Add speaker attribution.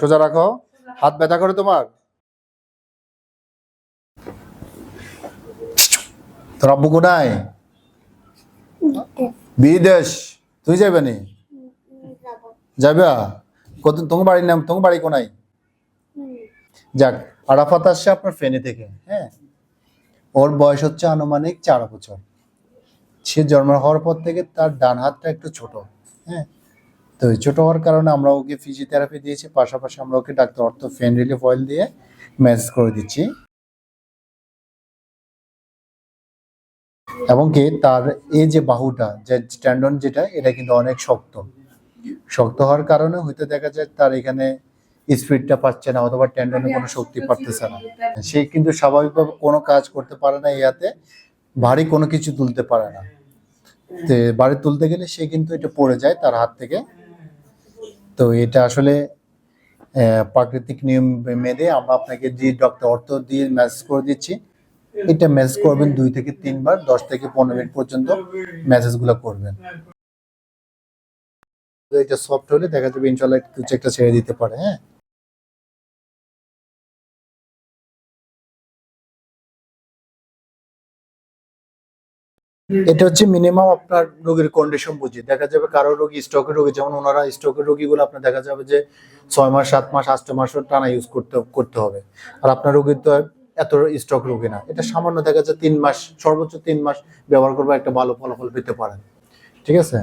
Speaker 1: সোজা রাখো। হাত ব্যথা করে তোমার? তোর আব্বু কোনায়? বিদেশ। তুই যাবে নি? যাবে তোমার বাড়ির নাম তোমার বাড়ি কোনায়? যাক, আরাফাত আসছে আপনার ফেনী থেকে হ্যাঁ? ওর বয়স হচ্ছে আনুমানিক চার বছর। সে জন্ম হওয়ার পর থেকে তার ডান হাতটা একটু ছোট হ্যাঁ? তো ছোট হওয়ার কারণে আমরা ওকে ফিজিওথেরাপি দিয়েছি, পাশাপাশি আমরা ওকে ডাক্তার অর্থ ফেন রিলিফ অয়েল দিয়ে ম্যাসেজ করে দিচ্ছি। এবং কি তার এই যে বাহুটা, যে স্ট্যান্ডন যেটা, এটা কিন্তু অনেক শক্ত। শক্ত হওয়ার কারণে হয়তো দেখা যায় তার এখানে স্পিডটা পাচ্ছে না অথবা ট্যান্ডনে কোনো শক্তি পাচ্ছে না। সে কিন্তু স্বাভাবিকভাবে কোনো কাজ করতে পারে না ইয়াতে, ভারী কোনো কিছু তুলতে পারে না। তো বাড়ি তুলতে গেলে সে কিন্তু এটা পড়ে যায় তার হাত থেকে। তো এটা আসলে প্রাকৃতিক নিয়ম মেনে আমরা আপনাকে যে ডক্টর অর্থ দিয়ে ম্যাসেজ করে দিচ্ছি, এটা ম্যাসেজ করবেন দুই থেকে তিনবার, দশ থেকে পনেরো মিনিট পর্যন্ত ম্যাসেজগুলো করবেন। এটা সফট হলে দেখা যাবে ইনশাল্লাহ একটু চেকটা ছেড়ে দিতে পারে হ্যাঁ। এটা হচ্ছে মিনিমাম আপনার রোগীর কন্ডিশন বুঝি। দেখা যাবে কারও রোগী স্টকের রোগী, যেমন ওনারা স্ট্রোকের রোগীগুলো আপনার দেখা যাবে যে ছয় মাস, সাত মাস আট মাসও টানা ইউজ করতে করতে হবে। আর আপনার রোগীর তো এত স্টক রোগী না। এটা সামান্য দেখা যায় তিন মাস, সর্বোচ্চ তিন মাস ব্যবহার করবে একটা ভালো ফলাফল পেতে পারেন। ঠিক আছে?